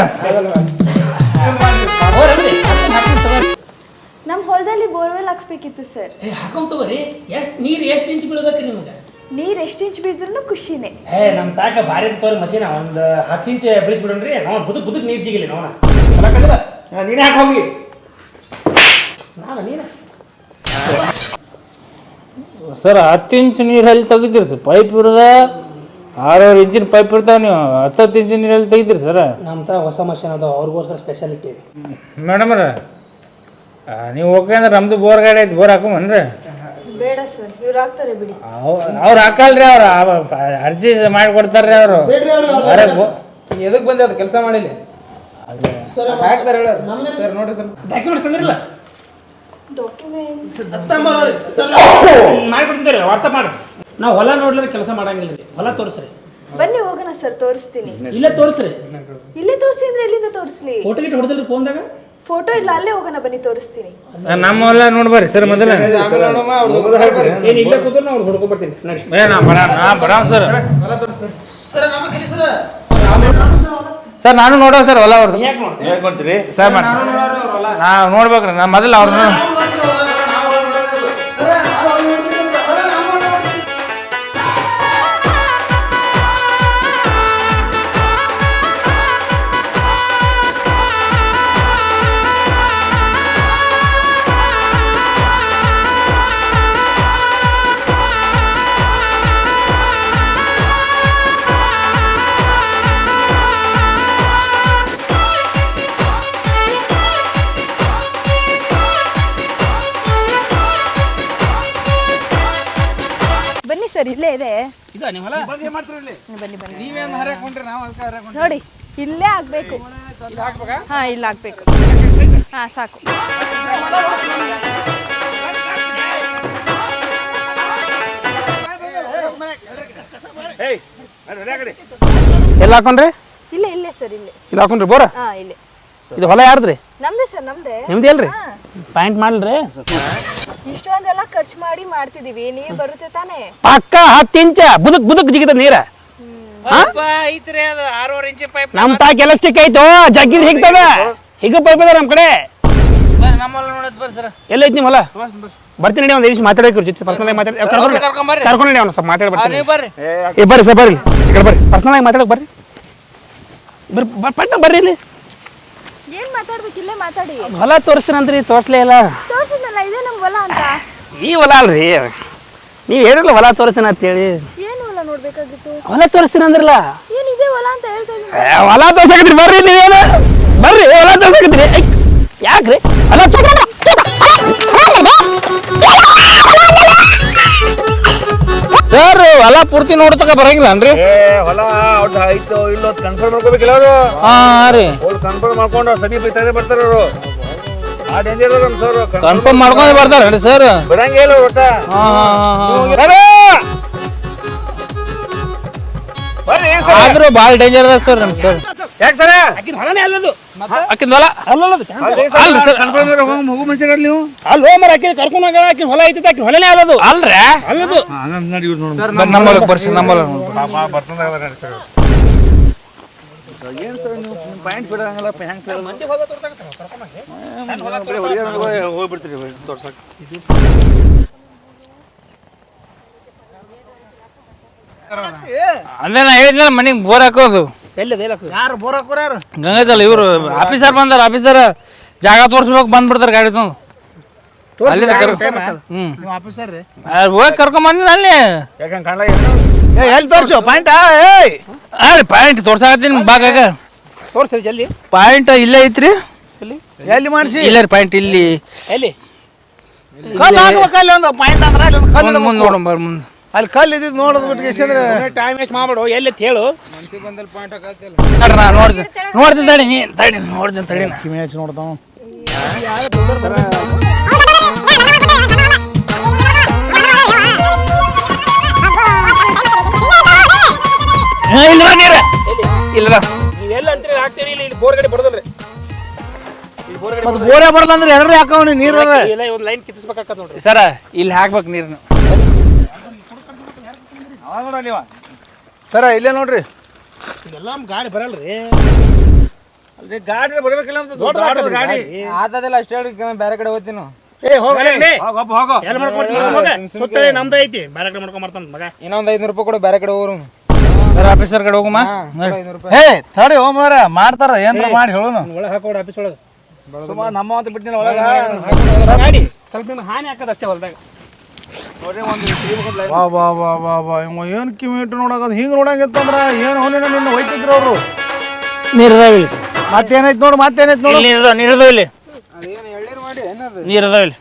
ನಮ್ಮ ಹೊಲದಲ್ಲಿ ಬೋರ್ವೆಲ್ ಹಾಕ್ಸ್ಬೇಕಿತ್ತು ಸರ್. ಏ ಹಾಕೊಂಡ್ ತಗೋರಿ. ಎಷ್ಟು ನೀರು ಎಷ್ಟು ಇಂಚ್ ಬೀಳ್ಬೇಕ್ರಿ ನಿಮ್ಗೆ? ನೀರ್ ಎಷ್ಟು ಇಂಚ್ ಬಿದ್ರೂ ಖುಷಿನೇ. ಏ ನಮ್ಮ ತಾಕ ಭಾರಿ ತೋರಿ ಮಷಿನ. ಒಂದು ಹತ್ತು ಇಂಚ್ ಬಿಡಿಸ್ಬಿಡೋಣ್ರಿ ನಾವು ಬುದುಕ್ ಬುದುಕ್ ನೀರು ಜಿಗಿಲಿ ನೋಡ. ನೀನೇ ಹಾಕಿ ಹೋಗಿ. ನಾನು ನೀನು? ಸರ್ ಹತ್ತು ಇಂಚ್ ನೀರು ಎಲ್ಲಿ ತೆಗಿತೀರಿ ಸರ್. ಪೈಪ್ ಇರದ ಆರೂವರೆ ಇಂಚಿನ ಪೈಪ್ ಇರ್ತಾವ ನೀವು. ಹತ್ತತ್ತು ಇಂಚಿನ ನೀರು ಎಲ್ಲಿ ತೆಗಿತೀರಿ ಸರ್. ನಮ್ಮ ತ ಹೊಸ ಮಷಿನ್ ಅದಾವ ಅವ್ರಿಗೋಸ್ಕರ ಸ್ಪೆಷಾಲಿಟಿ ಮೇಡಮ್ರ ನೀವು ಓಕೆ ಅಂದ್ರೆ ನಮ್ದು ಬೋರ್ ಗಾಡಿ ಐತಿ ಬೋರ್ ಹಾಕೊಂಬನ್ರಿ. ಬೇಡ ಸರ್ ಇವ್ರು ಹಾಕ್ತಾರೆ ಬಿಡಿ. ಅವ್ರು ಹಾಕಲ್ರಿ ಅವ್ರು ಅರ್ಜಿ ಮಾಡಿ ಕೊಡ್ತಾರ್ರಿ ಅವರು. ಅರೆ ಬೋ- ಎದಕ್ಕೆ ಬಂದೆ ಅದು ಕೆಲಸ ಮಾಡಿಲ್ಲ? ಹಾಕ್ತಾರೆ ಹೇಳೋರು. ಸರ್ ನೋಡ್ರಿ ಸರ್. ಡಾಕ್ಯುಮೆಂಟ್ಸ್ ತಂದಿರಲ್ಲ? ಡಾಕ್ಯುಮೆಂಟ್ಸ್ ಮಾಡ್ಬಿಡ್ತೀನಿ ವಾಟ್ಸಪ್ ಮಾಡಿ ನಾವು ಹೊಲ ನೋಡ್ಲಿಕ್ಕೆ ಕೆಲಸ ಮಾಡಂಗಿಲ್ಲ ರೀ ಹೊಲ ತೋರಿಸ್ರಿ. ಬನ್ನಿ ಹೋಗೋಣ ಸರ್ ತೋರಿಸ್ತೀನಿ. ಇಲ್ಲ ತೋರಿಸ್ರಿ. ಇಲ್ಲೇ ತೋರಿಸಿ ಅಂದ್ರೆ ಎಲ್ಲಿಂದ ತೋರಿಸ್ಲಿ? ಫೋಟೋ ಗಿಟ್ ಹೊಡೆದಿಲ್ಲ ಫೋನ್ದಾಗ ಫೋಟೋ ಇಲ್ಲ ಅಲ್ಲೇ ಹೋಗೋಣ ಬನ್ನಿ ತೋರಿಸ್ತೀನಿ. ನಮ್ಮ ಹೊಲ ನೋಡ್ಬಾರಿ ಸರ್ ಮೊದಲ. ಏನು ಇಲ್ಲೇ ಕೂತ್ರು ನಾವು ಹುಡ್ಕೊಂಡ್ಬರ್ತೀನಿ ನೋಡಿ. ಏ ನಾ ಬರ ನಾ ಬರಾವ್ ಸರ್. ಸರ್. ನಾನು ನೋಡೋ ಸರ್ ಹೊಲ ಅವ್ರದ್ದು ಯಾಕೆ ನೋಡ್ತೀನಿ ಹೇಳ್ಕೊಂತೀರಿ ಸರ್ ನಾವು ನೋಡ್ಬೇಕ್ರಿ ನಾ ಮೊದಲು ಅವ್ರನ್ನ ನೀವು ಹೊಲ ಬನ್ನಿ ಬನ್ನಿ. ನೀವೇನು ಹರಕೊಂಡ್ರಿ ನಾವು ಅದಕ್ಕೆ ಹರಕೊಂಡ್ರಿ ನೋಡಿ ಇಲ್ಲೇ ಆಗ್ಬೇಕು. ಹಾ ಇಲ್ಲ ಆಗ್ಬೇಕು. ಹಾ ಸಾಕು. ಎಲ್ಲ ಹಾಕೊಂಡ್ರಿ? ಇಲ್ಲ ಇಲ್ಲ ಸರ್ ಇಲ್ಲೇ. ಇಲ್ಲ ಹಾಕೊಂಡ್ರಿ ಬೋರ? ಹಾ ಇಲ್ಲೇ. ಇದು ಹೊಲ ಯಾರ್ದ್ರಿ? ನಮ್ದೇ ಸರ್ ನಮ್ದೇ. ನಿಮ್ದು ಎಲ್ರಿ? ಪಾಯಿಂಟ್ ಮಾಡ್ಲ್ರಿ? ಇಷ್ಟೊಂದೆಲ್ಲ ಖರ್ಚು ಮಾಡಿ ಮಾಡ್ತಿದೀವಿ ನೀರ್ ಬರುತ್ತೆ ತಾನೇ? ಪಕ್ಕ ಹತ್ತು ಇಂಚ ಬುದುಕ್ ಬುದುಕ್ ಜಿಗಿದ ನೀರ. ಐತ್ರಿ ಅದು ಆರೂವರೆ ಇಂಚಿ ಪೈಪ್ ನಮ್ ತಾ ಕೆಲಸಕ್ಕೆ ಐತೋ ಜಗ್ಗಿ ಹಿಗ್ತದ. ಹಿಗ ಪೈಪ್ ಅದ ನಮ್ ಕಡೆ. ಎಲ್ಲ ಐತಿ ನೋಡೋದು ಬರ್ರಿ ಸರ್. ಎಲ್ಲೈತಿ ನಿಮ್ಮ ಹೊಲ ಬರ್ತೀನಿ ನಡಿ ಒಂದ್ ನಿಮಿಷ ಮಾತಾಡಕ್ಕೆ ಜೊತೆ ಪರ್ಸನಲ್ ಮಾತಾಡಿ ಕರ್ಕೊಂಡು ಕರ್ಕೊಂಬರ್ರಿ ಕರ್ಕೊಂಡು ನಡಿ ಅವ್ನು ಸ್ವಲ್ಪ ಮಾತಾಡಿ ಬರ್ತೀನಿ ನೀವು ಬರ್ರಿ. ಏ ಬರ್ರಿ ಸರ್ ಬರ್ರಿ. ಈ ಕಡೆ ಬರ್ರಿ. ಪರ್ಸನಲ್ ಆಗಿ ಮಾತಾಡಕ್ ಬರ್ರಿ. ಬರ್ರಿ ಪಟ್ಟ ಬರ್ರಿ ಇಲ್ಲಿ. ಏನ್ ಮಾತಾಡ್ಬೇಕು? ಇಲ್ಲೇ ಮಾತಾಡಿ. ಹೊಲ ತೋರಿಸ್ತೀನಂದ್ರಿ ತೋರಿಸ್ಲೇ ಇಲ್ಲ. ತೋರ್ಸದ್ನಲ್ಲ ಇದೇ ನಮ್ ಹೊಲ ಅಂತ? ಈ ಹೊಲ ಅಲ್ರಿ. ನೀವು ಹೇಳಿರಲ್ಲ ಹೊಲ ತೋರಿಸ್ತೀನಿ ಅಂತೇಳಿ ಏನು ಹೊಲ ನೋಡ್ಬೇಕಾಗಿತ್ತು? ಹೊಲ ತೋರಿಸ್ತೀನಿ ಅಂದ್ರಲ್ಲ ಏನ್ ಇದೇ ಹೊಲ ಅಂತ ಹೇಳ್ತಾ ಇದ್ದೀನಿ. ಏ, ಹೊಲ ತೋರ್ಸಕತ್ರಿ ಬರ್ರಿ ನೀವೇನು? ಬರ್ರಿ ಹೊಲ ತೋರ್ಸಕತ್ರಿ. ಐ, ಯಾಕ್ರಿ? ಹೊಲ ತೋರ್ಸ ಸರ್ ಹೊಲ ಪೂರ್ತಿ ನೋಡ್ತಕ ಬರಂಗಿಲ್ಲ ಅನ್ರಿ ಏ ಹೊಲ ಅವ್ರ್ದು ಆಯ್ತು ಇಲ್ಲೋ ಕನ್ಫರ್ಮ್ ಮಾಡ್ಕೋಬೇಕಿಲ್ಲ ಅವರು ಹಾ ರೀ. ಅವ್ರು ಕನ್ಫರ್ಮ್ ಮಾಡ್ಕೊಂಡು ಸದಿ ಬೈತಾನೆ ಬರ್ತಾರೆ ಅವರು. ಆ ಡೇಂಜರ್ ನಮ್ಮ ಸರ್ ಕನ್ಫರ್ಮ್ ಮಾಡ್ಕೊಂಡು ಬರ್ತಾರೇನ್ರಿ ಸರ್ ಬಿಡಂಗೇ ಇಲ್ಲ ಒಟ್ಟ. ಬರ್ರಿ. ಆದ್ರೂ ಭಾಳ ಡೇಂಜರ್ ಅದ ಸರ್ ನಮ್ ಸರ್ ಯಾಕೆ ಸರ್ ಆಕಿನ ಹೊಲನೇ ಅಲ್ಲದು. ಆಕಿಂದ ಹೊಲ ಅಲ್ಲದು ಅಲ್ರಿ ಸರ್. ಕನ್ಫರ್ಮ್ ಹೋಗು ಮನುಷ್ಯ ನೀವು. ಅಲ್ಲೋ ಮರ ಆಕಿನ ಕರ್ಕೊಂಡು ಹೋಗ ಆಕಿನ ಹೊಲ ಐತಿ ಆಕಿ ಹೊಲನೇ ಅಲ್ಲದು. ಅಲ್ರಿ? ಅಲ್ಲದು. ಹಂಗಂತ ನೋಡಿ ಇವ್ರು ನೋಡಿ. ಬರ್ರಿ ನಮ್ಮ ಹೊಲಕ್ಕೆ ಬರ್ಸಿ ನಮ್ಮ ಹೊಲ ಬರ್ತಂದ ನೋಡಿ ಸರ್ ಏನು ಸರ್ ನೀವು ಪಾಯಿಂಟ್ ಬಿಡಂಗಿಲ್ಲ ಹ್ಯಾಂಗ್ ಮಂದಿ ಹೊಲ ತೋರ್ಸಾಕತ್ತಾರ, ಹೋಗ್ಬಿಡ್ತೀರಿ ತೋರ್ಸಕ್ಕೆ ಅಂದ್ರೆ ನಾ ಹೇಳಿದ್ನಲ್ಲ ಮನೆಗೆ ಬೋರ್ ಹಾಕೋದು. ಎಲ್ಲಿದೆ ಇವ್ರು ಯಾರು ಬೋರ್ ಹಾಕೋರ ಯಾರು? ಗಂಗಾಜಲ ಇವರು ಆಫೀಸರ್ ಬಂದಾರ ಆಫೀಸರ್ ಜಾಗ ತೋರ್ಸ್ಬೇಕು ಬಂದ್ಬಿಡ್ತಾರೆ ಗಾಡಿ ತಂದು ಅಲ್ಲಿಂದ ಕರ್ ಹ್ಮ್. ನೀವು ಆಫೀಸರ್ ರೀ. ಹೋಗಿ ಕರ್ಕೊಂಡ್ ಬಂದಿನ ಅಲ್ಲಿ. ಯಾಕಂಗೆ ಕಾಣಲ ಏ ಎಲ್ಲಿ ತೋರ್ಸು? ಪಾಯಿಂಟಾ? ಏಯ್! ಅಲ್ಲಿ ಪಾಯಿಂಟ್ ತೋರ್ಸಾಕತ್ತೀನಿ ಬಾಗಾಗ. ತೋರ್ಸ್ರಿ ಜಲ್ದಿ. ಪಾಯಿಂಟ್ ಇಲ್ಲೇ ಐತ್ರಿ. ಎಲ್ಲಿ? ಮಾಡಿಸಿ? ಇಲ್ಲ ರೀ ಪಾಯಿಂಟ್ ಇಲ್ಲಿ. ಎಲ್ಲಿ ಕಲ್ಲು ಹಾಕ್ಬೇಕು ಒಂದು ಪಾಯಿಂಟ್ ಅಂದ್ರೆ ಅಲ್ಲಿ ಒಂದು ಕಲ್ಲು ಮುಂದೆ ನೋಡೋಣ ಬರ್ರಿ ಮುಂದೆ. ಅಲ್ಲಿ ಕಲ್ಲು ಇದ್ದಿದ್ದು ನೋಡೋದು ಬಿಟ್ಟು ಎಷ್ಟಂದ್ರೆ ಟೈಮ್ ವೇಸ್ಟ್ ಮಾಡ್ಬೇಡು. ಎಲ್ಲಿ ಹೇಳು. ನೋಡ್ತೀನಿ. ನೋಡ್ತೀನಿ ತಡಿ ನೀ ತಡಿ ನೋಡ್ತೀನಿ ತಡಿ. ಕಿವಿ ಹಚ್ಚಿ ನೋಡ್ತಾವ. ಇಲ್ಲ ನೀರ. ಇಲ್ಲ. ನೀವೆಲ್ಲ ಅಂತೀರಿ? ಹಾಕ್ತೀರಿ ಇಲ್ಲಿ ಇಲ್ಲಿ ಬೋರ್ ಗಡಿ ಬರೋದಲ್ರಿ ಮತ್ತೆ ಬೋರೇ ಬರಲ್ಲ ಅಂದ್ರೆ ಎಲ್ಲರೂ ಹಾಕವ್ ನೀ ನೀರ ಇಲ್ಲ ಒಂದು ಲೈನ್ ಕಿತ್ತಿಸ್ಬೇಕಾಗತ್ತ ನೋಡ್ರಿ. ಸರ ಇಲ್ಲಿ ಹಾಕ್ಬೇಕು ನೀರ್ನ. ಸರ ಇಲ್ಲೇ ನೋಡ್ರಿ. ಇದೆಲ್ಲ ನಮ್ಮ ಗಾಡಿ ಬರಲ್ರಿ. ಅಲ್ರಿ ಗಾಡಿ ಬರ್ಬೇಕಿಲ್ಲ ಅಂತ ದೊಡ್ಡ ಗಾಡಿ. ಆತದಿಲ್ಲ ಅಷ್ಟೇ ಹೇಳಿ ಬೇರೆ ಕಡೆ ಹೋಗ್ತೀನಿ ನಾವು. ಏ ಹೋಗಲ್ಲ ಹೋಗ ಹೋಗು, ಹೋಗು ಎಲ್ಲ ಮಾಡ್ಕೊಡ್ತೀನಿ ಮಗ ಸುತ್ತ ನಮ್ದು ಐತಿ. ಬೇರೆ ಕಡೆ ಮಾಡ್ಕೊಂಡ್ ಬರ್ತಾನ ಮಗ. ಇನ್ನೊಂದ್ ಐದ್ನೂರು ರೂಪಾಯಿ ಕೊಡು ಬೇರೆ ಕಡೆ ಹೋಗ್ರು ಆಫೀಸರ್ ಕಡೆ ಹೋಗಮ್ಮ ರೂಪಾಯಿ. ಏ ತಡಿ ಮಾಡ್ತಾರ ಏನ್ರ ಮಾಡಿ ಹೇಳೋನು. ಒಳಗೆ ಹಾಕೋಡ ಆಫೀಸ್ ಒಳಗೆ. ಸುಮಾರು ನಮ್ಮ ಅಂತ ಬಿಟ್ಟಿನ ಒಳಗ ಗಾಡಿ. ಸ್ವಲ್ಪ ನಿಮ್ಗೆ ಹಾನಿ ಹಾಕದ ಅಷ್ಟೇ ಹೊಲ್ದಾಗ. ವಾ ವಾ ವಾ ವಾ ವಾ. ಇವ ಏನು ಕಿವಿ ಇಟ್ಟು ನೋಡಕ ಹಿಂಗೆ ನೋಡಂಗಿತ್ತಂದ್ರ ಏನು ಹೊಲಿನ ನಿನ್ನ ಹೋಯ್ತಿದ್ರು ಅವರು? ನೀರು ಅದಾವ ಇಲ್ಲಿ. ಮತ್ತೇನೈತ್ ನೋಡು ಮತ್ತೇನೈತ್ ನೋಡು. ನೀರು ಅದಾವ ನೀರು ಅದಾವ ಇಲ್ಲಿ. ಅದೇನು ಎಳ್ಳೀರು ಮಾಡಿ ಏನದು? ನೀರು ಇಲ್ಲಿ.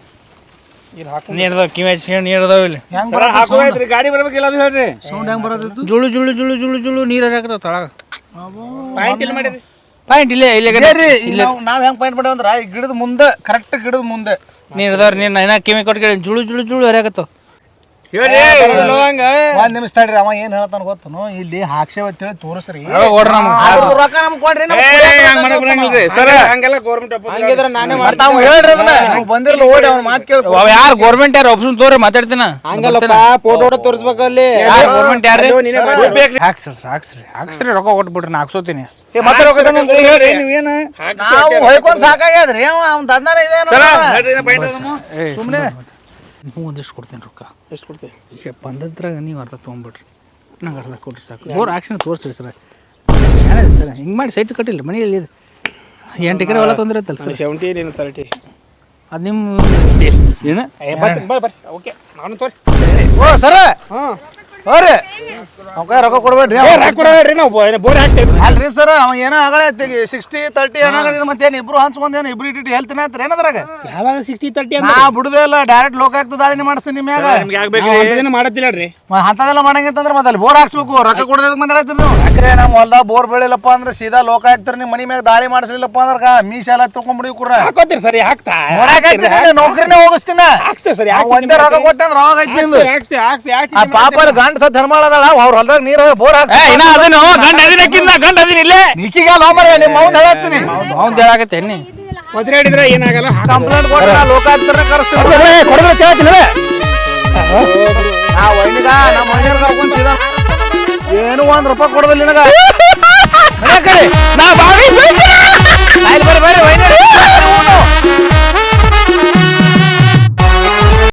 ನೀರು ಅದಾವ ಕಿವಿ ಹಚ್ಚಿ ನೀರು ಇಲ್ಲಿ. ಹೆಂಗ್ ಬರ ಹಾಕೋಯ್ತ್ರಿ ಗಾಡಿ ಬರ್ಬೇಕಿಲ್ಲ ಅದು ಹೇಳ್ರಿ. ಸೌಂಡ್ ಹೆಂಗ್ ಬರೋದಿತ್ತು ಜುಳು ಜುಳು ಜುಳು ಜುಳು ಜುಳು ನೀರು ಹರಿಯಾಕತ್ತಾವ ತಳಗ. ಪಾಯಿಂಟ್ ಇಲ್ಲಿ ಮಾಡಿರಿ. ಪಾಯಿಂಟ್ ಇಲ್ಲೇ ಇಲ್ಲೇ ನಾವು ನಾವ್ ಹೆಂಗ್ ಪಾಯಿಂಟ್ ಮಾಡೋ ಅಂದ್ರ ಈ ಗಿಡದ ಮುಂದೆ ಕರೆಕ್ಟ್ ಗಿಡದ ಮುಂದೆ. ನೀನ್ ಇದಾವ್ರಿ ನೀನ್ ಏನ ಕಿವಿ ಕೊಟ್ಟು ಕೇಳಿ ಜುಳು ಜುಳು ಜುಳು ಹಂಗ. ಒಂದ್ ನಿಮಿಷ ತಡ್ರಿ ಅವ ಏನ್ ಹೇಳ್ತಾನ ಗೊತ್ತನು ಇಲ್ಲಿ ಹಾಕ್ಸೇವ ಅಂತೇಳಿ ತೋರಿಸ್ರಿ. ಓಡ್ರ ನಮ್ಗೆ. ಅವ್ರು ರೊಕ್ಕ ನಮ್ಗೆ ಕೊಡ್ರಿ ನಮ್ಗ್ ಹಂಗ್ ಮಾಡಕ್ ಬರಂಗಿಲ್ರಿ ಸರ್ ಸರ ಹಂಗೆಲ್ಲ ಗೌರ್ಮೆಂಟ್ ಹಂಗಿದ್ರೆ ನಾನೇ ಮತ್ತ್ ಮಾಡ್ತಾ ಅವ್ನ್ ಅದನ್ನ. ನೀವು ಬಂದಿರಲ್ಲ ಓಡಿ ಅವ್ನ ಮಾತು ಕೇಳಿ ಅವ ಯಾರು ಗೌರ್ಮೆಂಟ್ ಯಾರು ಆಪ್ಷನ್ ತೋರಿ ಮಾತಾಡ್ತೀನ? ಹಂಗಲ್ಲಪ್ಪ ಫೋಟೋ ತೋರಿಸ್ಬೇಕಲ್ಲಿ. ಯಾರು ಗೌರ್ಮೆಂಟ್ ಯಾರು ಹಾಕ್ಸ್ರಿ ಹಾಕ್ಸ್ರಿ. ಹಾಕ್ಸ್ರಿ ರೊಕ್ಕ ಕೊಟ್ಬಿಡ್ರಿ ನಾ ಹಾಕ್ಸೋತೀನಿ. ಸಾಕಾಗ್ಯದ್ರಿ. ಅವ ಅವ್ನ ದಂಧನ ಇದೆ ಸರ ಪಾಯಿಂಟ್ ಅದಮ್ಮ. ಸುಮ್ನೆ. ನೀವು ಒಂದಿಷ್ಟು ಕೊಡ್ತೀನಿ ರೊಕ್ಕ. ಎಷ್ಟು ಕೊಡ್ತೀವಿ ಈಗ ಬಂದದ್ರಾಗ ನೀವು ಅರ್ಧ ತೊಗೊಂಬಿಡ್ರಿ. ನಂಗೆ ಅರ್ಧ ಕೊಡ್ರಿ ಸಾಕು. ಬೋರ್ ಆಕ್ಷನ್ ತೋರಿಸ್ರಿ ಸರ್. ಚೆನ್ನಾಗಿದೆ ಸರ್ ಹಿಂಗೆ ಮಾಡಿ ಸೈಟ್ ಕಟ್ಟಿಲ್ಲ ಮನೆಯಲ್ಲಿ ಇದು. ಎಂಟು ಎಕರೆ ಹೊಲ ತೊಂದರೆ ಇತ್ತಲ್ಲ ಸರ್. ಸೆವೆಂಟಿ ನೀನು ತರ್ಟಿ? ಅದು ನಿಮ್ಮ ಏನು? ಓಕೆ. ನಾನು ತೋರಿ. ಓ ಸರ. ಹಾಂ. ಹೋರಿ ಅವ್ಕ ರೊಕ್ಕ ಕೊಡ್ಬೇಡ್ರಿ. ಏ ರಾಕ್ ಕೊಡೋರಿ ನಾವು ಬೋರ್ ಹಾಕ್ತೇವೆ. ಅಲ್ರಿ ಸರ್ ಅವ ಏನೋ ಆಗಳೆ ಸಿಕ್ಸ್ಟಿ ತರ್ಟಿ ಏನಾಗಲ್ಲ ಮತ್ತೆ ಏನು ಇಬ್ರು ಹಂಚ್ಕೊಂಡ್ ಏನು ಇಬ್ರು ಇಟ್ಟು ಹೇಳ್ತೀನಿ ಅಂತ ಏನದ್ರಾಗ? ಯಾವಾಗ ಸಿಕ್ಸ್ಟಿ ತರ್ಟಿ ನಾ ಬಿಡುದೇ ಇಲ್ಲ ಡೈರೆಕ್ಟ್ ಲೋಕಾಯುಕ್ತ ದಾಳಿನಿ ಮಾಡಿಸ್ತೀನಿ ನಿಮ್ಮ ಮ್ಯಾಗ ನಿಮ್ಗೆ ಆಗ್ಬೇಕು ಅಂತ ಮಾಡತ್ತಿಲ್ಲ ರೀ ಮ- ಅಂಥದೆಲ್ಲ ಮಾಡಂಗಿತ್ತಂದ್ರೆ ಮತ್ತೆ ಅಲ್ಲಿ ಬೋರ್ ಹಾಕ್ಸ್ಬೇಕು. ರೊಕ್ಕ ಕೊಡೋದಕ್ಕೆ ಬಂದ್ರಾಯ್ತು ನೀವು. ಯಾಕ್ರೆ? ನಮ್ಮ ಹೊಲ್ದಾಗ ಬೋರ್ ಬೆಳಿಲಪ್ಪ ಅಂದ್ರೆ ಸೀದಾ ಲೋಕಾಯುಕ್ತರು ನಿಮ್ಮ ಮನಿ ಮ್ಯಾಗ ದಾಳಿ ಮಾಡಿಸ್ಲಿಲ್ಲಪ್ಪ ಅಂದ್ರೆ ಮೀಸೆಲ್ಲ ತಗೊಂಡ್ಬಿಡಿ ಕುಡ್ರ ಹಾಕೋತೀರಿ ಸರಿ ಹಾಕ್ತಾ. ನೋಡಾಕೈತಿ ನೌಕರಿನೇ ಹೋಗಿಸ್ತೀನ. ಹಾಕ್ಸ್ತೇವೆ ಸರಿ ಅವ್ ಒಂದೇ ರೊಕ್ಕ ಕೊಟ್ಟೆ ಅಂದ್ರೆ ಅವಾಗ ಐತಿ ನಿಂದು. ಹಾಕ್ಸ್ತೆ ಹಾಕ್ಸ್ತೆ ಆ ಪಾಪ ಗಂಡ ಸತ್ ಹೆಣ್ಮಾಳದಳ ಅವ್ರ ಹೊಲದಾಗ ನೀರ ಬೋರ್ ಹಾಕ್ಸಿ ಇನ್ನ ಅದನ್ನು ಗಂಡ ಅದಿನ ಕಿಂದ ಗಂಡ ಅದಿನ ಇಲ್ಲೇ. ನಿಕ್ಕಿಗೆ ಲೋ ಮರ ನಿಮ್ಮ ಅವ್ನ್ ಹೇಳತ್ತೀನಿ. ಅವ್ನು ಹೇಳಾಕತ್ತೆ ನೀ ಏನಾಗಲ್ಲ ಕಂಪ್ಲೇಂಟ್ ಕೊಟ್ರೆ ನಾ ಲೋಕಾಯುಕ್ತರನ್ನ ಕರೆಸ್ತೀನಿ. ಕೊಡದ್ರೆ ಕೇಳ್ತೀನಿ ನಾ ವೈನಿಗ ನಮ್ಮ ಮನೆಯವ್ರ ಕರ್ಕೊಂಡ್ ಸೀದಾ. ಏನು ಒಂದ್ ರೂಪಾಯಿ ಕೊಡೋದಿಲ್ಲ ನಿನಗ. ನಾ ಬಾವಿ ಬರ್ರಿ ಬರ್ರಿ.